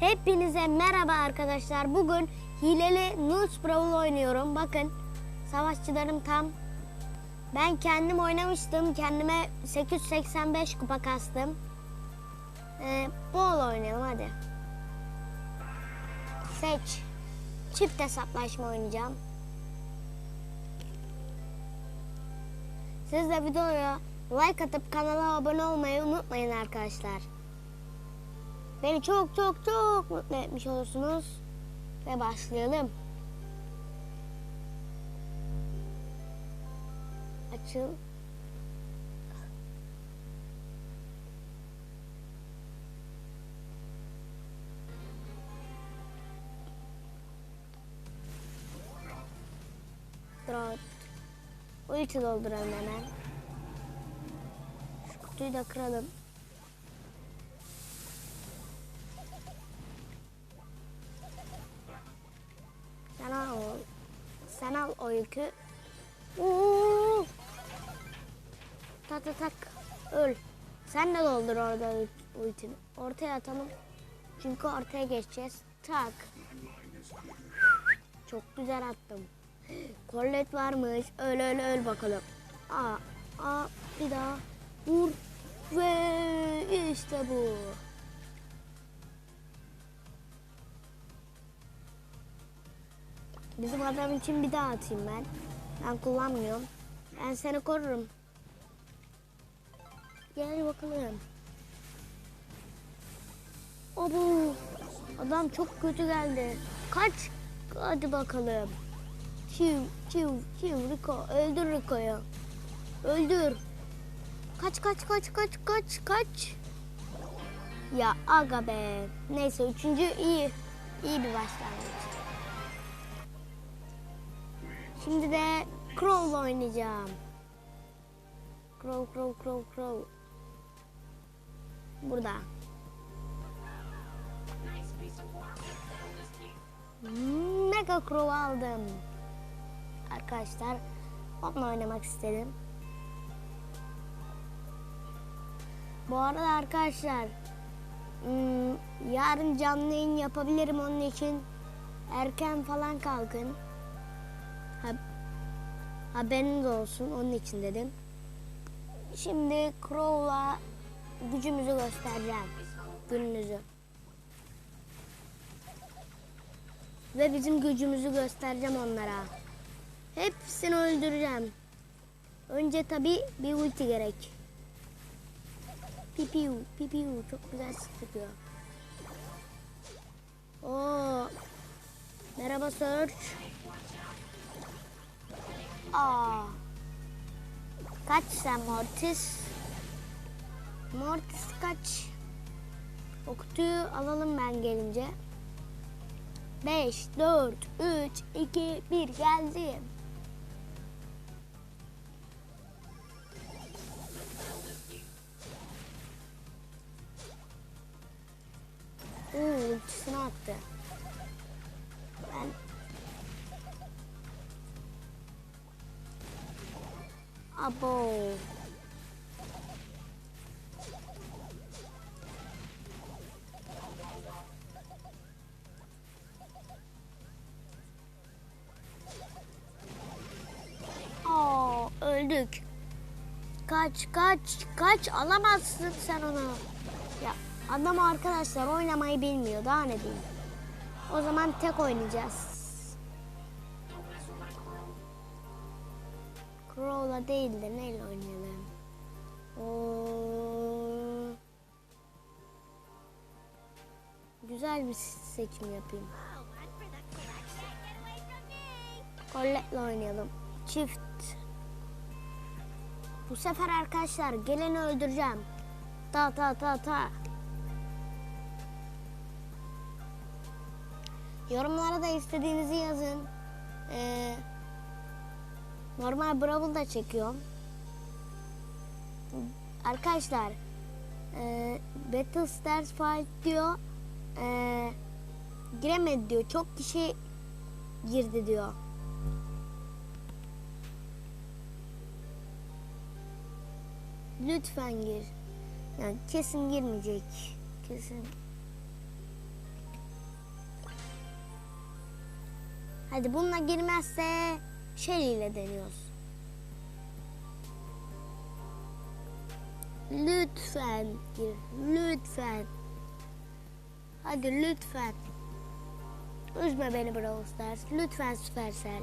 Hepinize merhaba arkadaşlar. Bugün hileli Nus Brawl oynuyorum. Bakın savaşçılarım tam. Ben kendim oynamıştım. Kendime 885 kupa kastım. Ee, bol oynayalım hadi. Seç. Çift hesaplaşma oynayacağım. Siz de videoya like atıp kanala abone olmayı unutmayın arkadaşlar. Beni çok çok çok mutlu etmiş olursunuz. Ve başlayalım. Açıl. Drat. Ulti dolduralım hemen. Şu kutuyu da kıralım. Yükü. Oo! Tak tak tak. Öl. Sen de doldur orada ult- ultini. Ortaya atalım. Çünkü ortaya geçeceğiz. Tak. Çok güzel attım. Kollet varmış. Öl öl öl bakalım. Aa, aa bir daha. Vur. Ve işte bu. Bizim adam için bir daha atayım ben. Ben kullanmıyorum. Ben seni korurum. Gel bakalım. Abo. Adam çok kötü geldi. Kaç. Hadi bakalım. Çiv, çiv, çiv, Rico. Öldür Rico'yu. Öldür. Kaç, kaç, kaç, kaç, kaç, kaç. Ya aga be. Neyse üçüncü iyi. İyi bir başlangıç. Şimdi de Crow oynayacağım. Crow, Crow, Crow, Crow. Burada. Mega Crow aldım. Arkadaşlar onunla oynamak istedim. Bu arada arkadaşlar hmm, yarın canlı yayın yapabilirim onun için erken falan kalkın. Ha, haberiniz olsun onun için dedim. Şimdi Crow'la gücümüzü göstereceğim. Gününüzü. Ve bizim gücümüzü göstereceğim onlara. Hepsini öldüreceğim. Önce tabi bir ulti gerek. Pipiu, pipiu çok güzel sıkıyor. Oo. Merhaba Search. Aa. Kaç sen Mortis? Mortis kaç? O kutuyu alalım ben gelince. 5, 4, 3, 2, 1 geldim. Oo, ultisini attı. Ben Abo. Aa, öldük. Kaç kaç kaç alamazsın sen onu. Ya adam arkadaşlar oynamayı bilmiyor daha ne diyeyim. O zaman tek oynayacağız. Crow'la değil de neyle oynayalım? Güzel bir seçim yapayım. Colette'le oynayalım. Çift. Bu sefer arkadaşlar geleni öldüreceğim. Ta ta ta ta. Yorumlara da istediğinizi yazın. Ee, Normal Brawl da çekiyorum. Arkadaşlar e, Battle Stars Fight diyor e, giremedi diyor. Çok kişi girdi diyor. Lütfen gir. Yani kesin girmeyecek. Kesin. Hadi bununla girmezse Shelly ile deniyoruz. Lütfen gir. Lütfen. Hadi lütfen. Üzme beni Brawl Stars. Lütfen Supercell.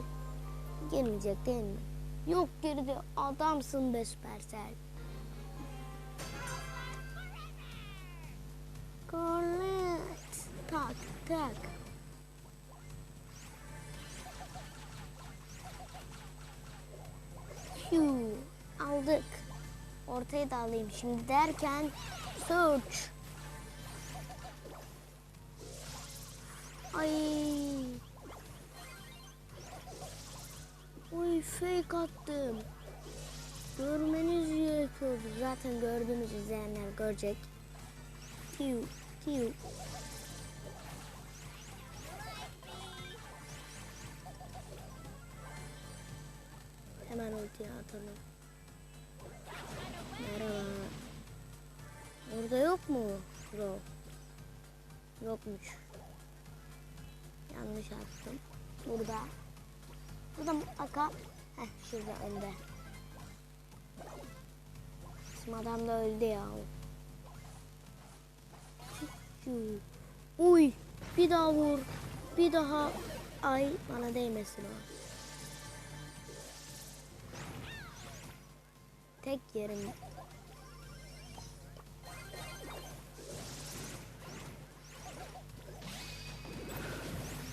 Girmeyecek değil mi? Yok girdi. Adamsın be Supercell. Collect. Tak tak. Huu, aldık. Ortaya da alayım şimdi derken search. Ay. Oy fake attım. Görmeniz gerekiyordu. Zaten gördüğünüz izleyenler görecek. Tiu, tiu. Hemen ultiye atalım. Merhaba. Orada yok mu? Bro. Yokmuş. Yanlış attım. Burada. Burada mutlaka. Heh şurada önde. Bizim adam da öldü ya. Uy. Bir daha vur. Bir daha. Ay bana değmesin o. Tek yerim.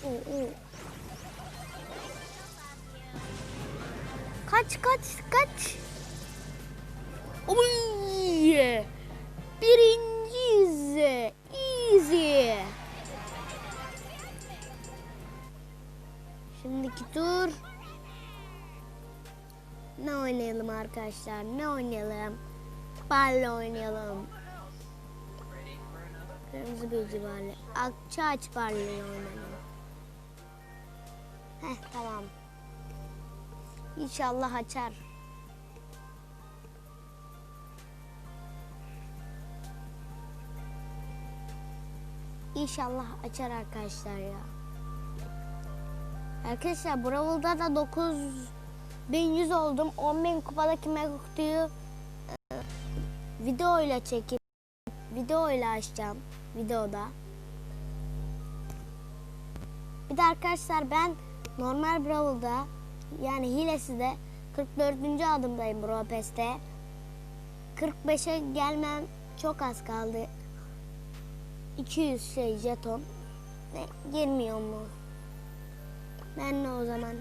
Oo, oo. Kaç kaç kaç. Arkadaşlar? Ne oynayalım? Balle oynayalım. Kırmızı bilgi balle. Akça aç balleyi oynayalım. Heh tamam. İnşallah açar. İnşallah açar arkadaşlar ya. Arkadaşlar Brawl'da da 9100 oldum. 10.000 kupadaki Megakutu'yu e, video ile çekip video ile açacağım videoda. Bir de arkadaşlar ben normal Brawl'da yani hilesi de 44. adımdayım Pass'te. 45'e gelmem çok az kaldı. 200 şey jeton. Ve girmiyor mu? Ben de o zaman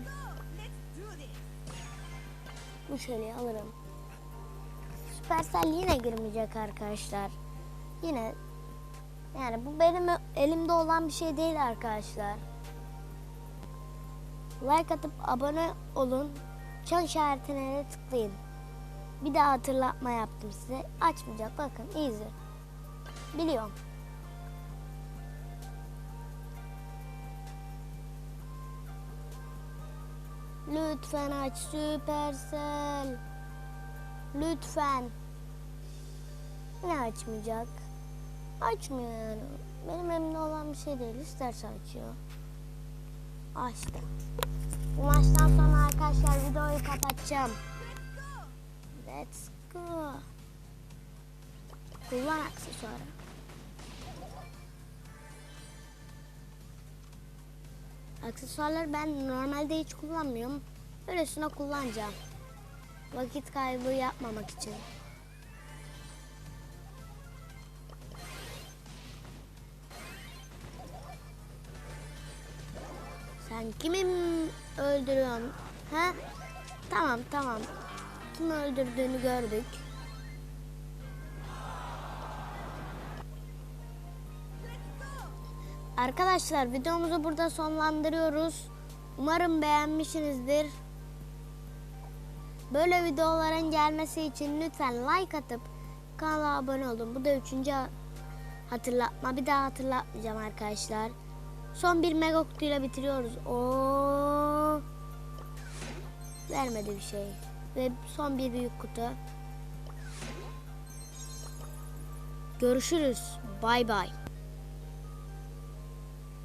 bu şöyle alırım. Supercell yine girmeyecek arkadaşlar. Yine yani bu benim elimde olan bir şey değil arkadaşlar. Like atıp abone olun. Çan işaretine de tıklayın. Bir daha hatırlatma yaptım size. Açmayacak bakın easy. Biliyorum. Lütfen aç Supercell. Lütfen. Ne açmayacak? Açmıyor yani. Benim elimde olan bir şey değil. İsterse açıyor. Açtı. Bu maçtan sonra arkadaşlar videoyu kapatacağım. Let's go. Kullan aksesuarı. Aksesuarları ben normalde hiç kullanmıyorum. Öylesine kullanacağım. Vakit kaybı yapmamak için. Sen kimi öldürüyorsun? Ha? Tamam tamam. Kim öldürdüğünü gördük. Arkadaşlar videomuzu burada sonlandırıyoruz. Umarım beğenmişsinizdir. Böyle videoların gelmesi için lütfen like atıp kanala abone olun. Bu da üçüncü hatırlatma. Bir daha hatırlatmayacağım arkadaşlar. Son bir mega kutuyla bitiriyoruz. Oo. Vermedi bir şey. Ve son bir büyük kutu. Görüşürüz. Bay bay.